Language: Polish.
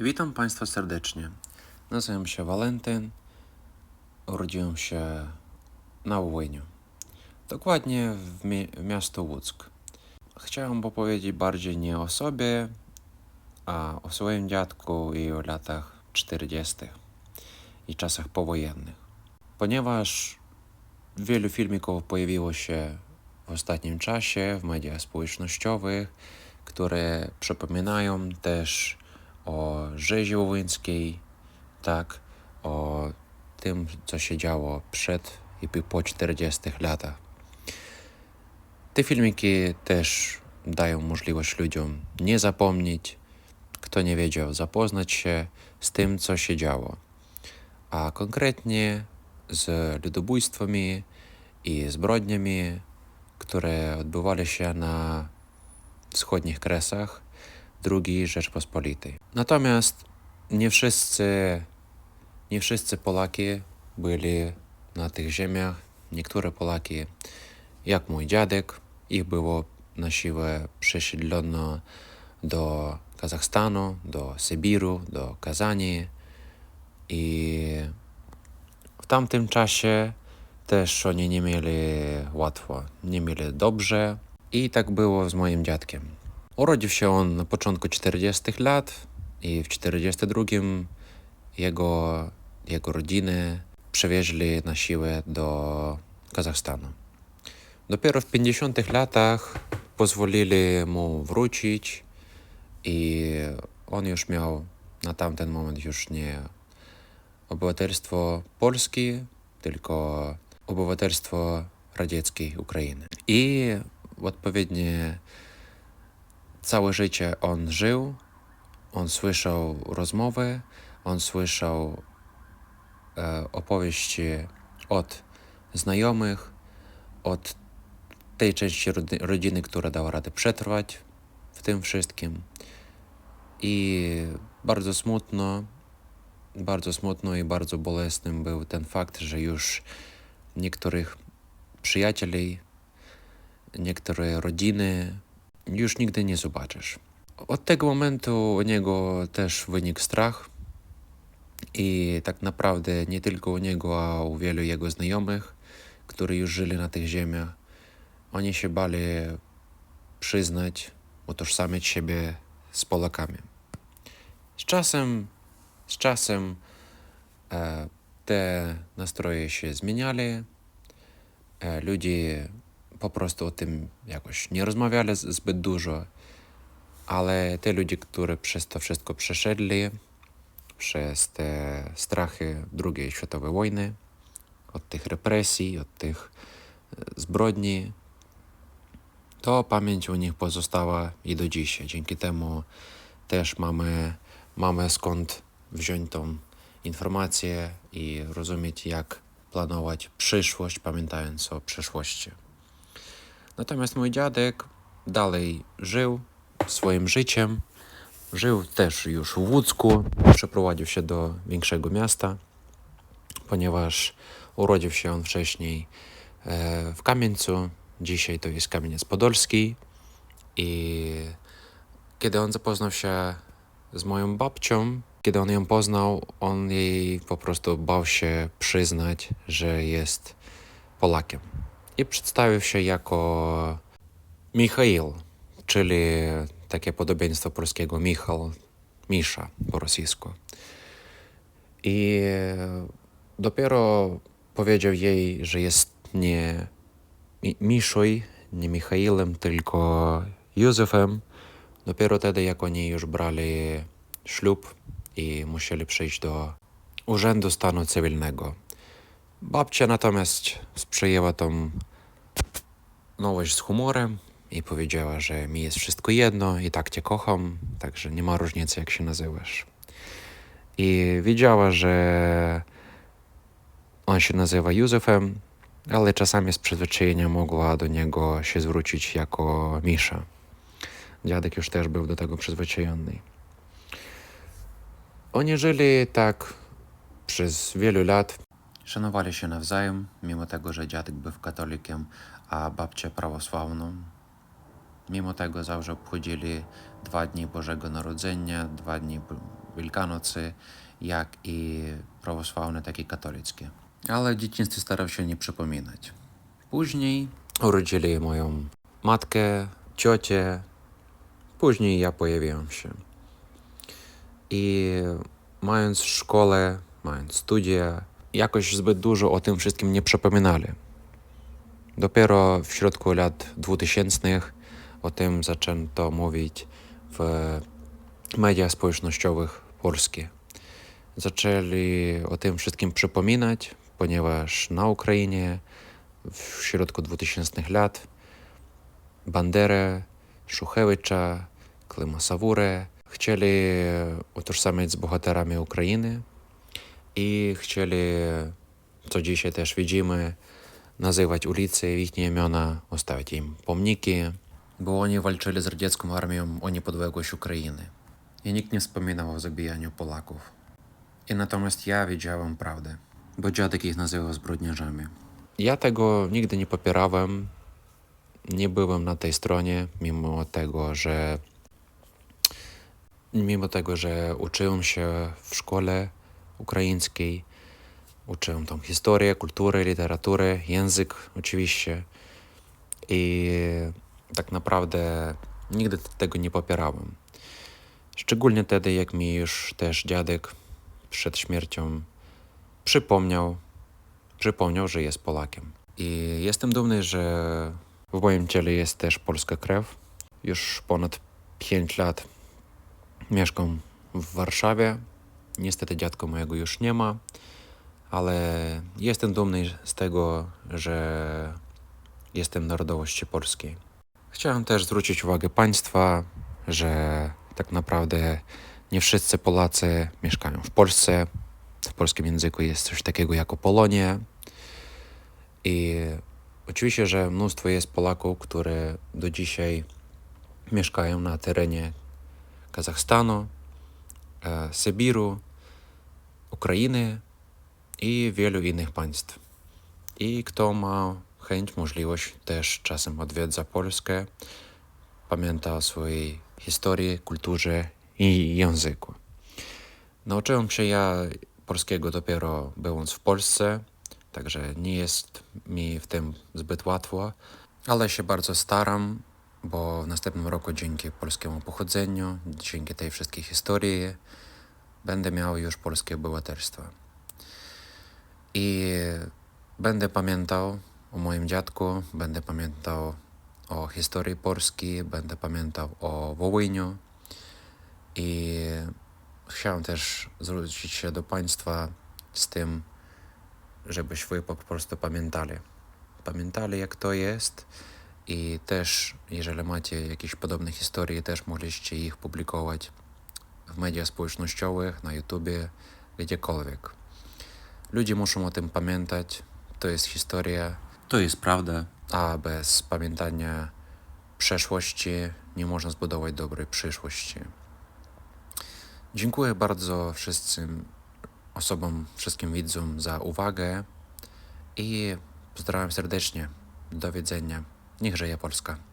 Witam Państwa serdecznie. Nazywam się Walentyn. Urodziłem się na Wołyniu. Dokładnie w, mi- w miasto Łuck. Chciałem opowiedzieć bardziej nie o sobie, a o swoim dziadku i o latach 40. i czasach powojennych. Ponieważ wielu filmików pojawiło się w ostatnim czasie w mediach społecznościowych, które przypominają też o rzezi wołyńskiej, tak, o tym, co się działo przed i po 40 latach. Te filmiki też dają możliwość ludziom nie zapomnieć, kto nie wiedział, zapoznać się z tym, co się działo. A konkretnie z ludobójstwami i zbrodniami, które odbywały się na wschodnich kresach II Rzeczpospolitej. Natomiast nie wszyscy, nie wszyscy Polaki byli na tych ziemiach. Niektóre Polaki, jak mój dziadek, ich było na siłę przesiedlono do Kazachstanu, do Sybiru, do Kazani i w tamtym czasie też oni nie mieli łatwo, nie mieli dobrze i tak było z moim dziadkiem. Urodził się on na początku 40 lat i w 42 jego, jego rodziny przewieźli na siłę do Kazachstanu. Dopiero w 50 latach pozwolili mu wrócić i on już miał na tamten moment już nie obywatelstwo Polski, tylko obywatelstwo radzieckiej Ukrainy. I odpowiednie całe życie on żył, on słyszał rozmowy, on słyszał e, opowieści od znajomych, od tej części rodziny, która dała radę przetrwać w tym wszystkim. I bardzo smutno, bardzo smutno i bardzo bolesnym był ten fakt, że już niektórych przyjacieli, niektóre rodziny już nigdy nie zobaczysz. Od tego momentu u niego też wynikł strach i tak naprawdę nie tylko u niego, a u wielu jego znajomych, którzy już żyli na tych ziemiach, oni się bali przyznać, utożsamiać siebie z Polakami. Z czasem, z czasem e, te nastroje się zmieniali, e, ludzie po prostu o tym jakoś nie rozmawiali zbyt dużo, ale te ludzie, które przez to wszystko przeszedli, przez te strachy II światowej wojny, od tych represji, od tych e, zbrodni, to pamięć u nich pozostała i do dzisiaj. Dzięki temu też mamy, mamy skąd wziąć tą informację i rozumieć, jak planować przyszłość, pamiętając o przeszłości. Natomiast mój dziadek dalej żył swoim życiem. Żył też już w Łódzku, przeprowadził się do większego miasta, ponieważ urodził się on wcześniej e, w Kamieńcu. Dzisiaj to jest Kamieniec Podolski. I kiedy on zapoznał się z moją babcią, kiedy on ją poznał, on jej po prostu bał się przyznać, że jest Polakiem. I przedstawił się jako Michail, czyli takie podobieństwo polskiego Michał, Misza po rosyjsku. I dopiero powiedział jej, że jest nie Mi- Miszoj, nie Michailem, tylko Józefem. Dopiero wtedy, jak oni już brali ślub i musieli przyjść do Urzędu Stanu Cywilnego. Babcia natomiast sprzyjęła tą nowość z humorem i powiedziała, że mi jest wszystko jedno i tak cię kocham, także nie ma różnicy, jak się nazywasz. I wiedziała, że on się nazywa Józefem, ale czasami z przyzwyczajenia mogła do niego się zwrócić jako Misza. Dziadek już też był do tego przyzwyczajony. Oni żyli tak przez wielu lat. Szanowali się nawzajem, mimo tego, że dziadek był katolikiem, a babcia prawosławną. Mimo tego zawsze obchodzili dwa dni Bożego Narodzenia, dwa dni Wielkanocy, jak i prawosławne, tak i katolickie. Ale w dzieciństwie starał się nie przypominać. Później urodzili moją matkę, ciocię, później ja pojawiłem się. I mając szkołę, mając studia, jakoś zbyt dużo o tym wszystkim nie przypominali. Dopiero w środku lat 2000 o tym zaczęto mówić w mediach społecznościowych polskich. Zaczęli o tym wszystkim przypominać, ponieważ na Ukrainie w środku 2000 lat Banderę, Szuchewicza, Klima Sawurę chcieli utożsamiać z bohaterami Ukrainy i chcieli, co dzisiaj też widzimy, nazywać ulicy w ich imiona, ustawiać im pomniki, bo oni walczyli z radziecką armią o niepodległość Ukrainy. I nikt nie wspominał o zabijaniu Polaków. I natomiast ja wiedziałem prawdę, bo dziadek ich nazywał zbrodniarzami. Ja tego nigdy nie popierałem, nie byłem na tej stronie, mimo tego, że mimo tego, że uczyłem się w szkole ukraińskiej, uczyłem tam historię, kulturę, literaturę, język oczywiście i tak naprawdę nigdy tego nie popierałem. Szczególnie wtedy, jak mi już też dziadek przed śmiercią przypomniał, przypomniał, że jest Polakiem. I jestem dumny, że w moim ciele jest też polska krew. Już ponad 5 lat mieszkam w Warszawie. Niestety dziadka mojego już nie ma, ale jestem dumny z tego, że jestem narodowości polskiej. Chciałem też zwrócić uwagę Państwa, że tak naprawdę nie wszyscy Polacy mieszkają w Polsce. W polskim języku jest coś takiego jak Polonia. I oczywiście, że mnóstwo jest Polaków, które do dzisiaj mieszkają na terenie Kazachstanu, Sybiru, Ukrainy i wielu innych państw. I kto ma chęć, możliwość, też czasem odwiedza Polskę, pamięta o swojej historii, kulturze i języku. Nauczyłem się ja polskiego dopiero będąc w Polsce, także nie jest mi w tym zbyt łatwo, ale się bardzo staram, bo w następnym roku dzięki polskiemu pochodzeniu, dzięki tej wszystkiej historii, będę miał już polskie obywatelstwo. I będę pamiętał o moim dziadku, będę pamiętał o historii Polski, będę pamiętał o Wołyniu i chciałem też zwrócić się do Państwa z tym, żebyśmy po prostu pamiętali. Pamiętali, jak to jest i też, jeżeli macie jakieś podobne historie, też mogliście ich publikować w mediach społecznościowych, na YouTubie, gdziekolwiek. Ludzie muszą o tym pamiętać. To jest historia, to jest prawda, a bez pamiętania przeszłości nie można zbudować dobrej przyszłości. Dziękuję bardzo wszystkim osobom, wszystkim widzom za uwagę i pozdrawiam serdecznie. Do widzenia. Niech żyje Polska.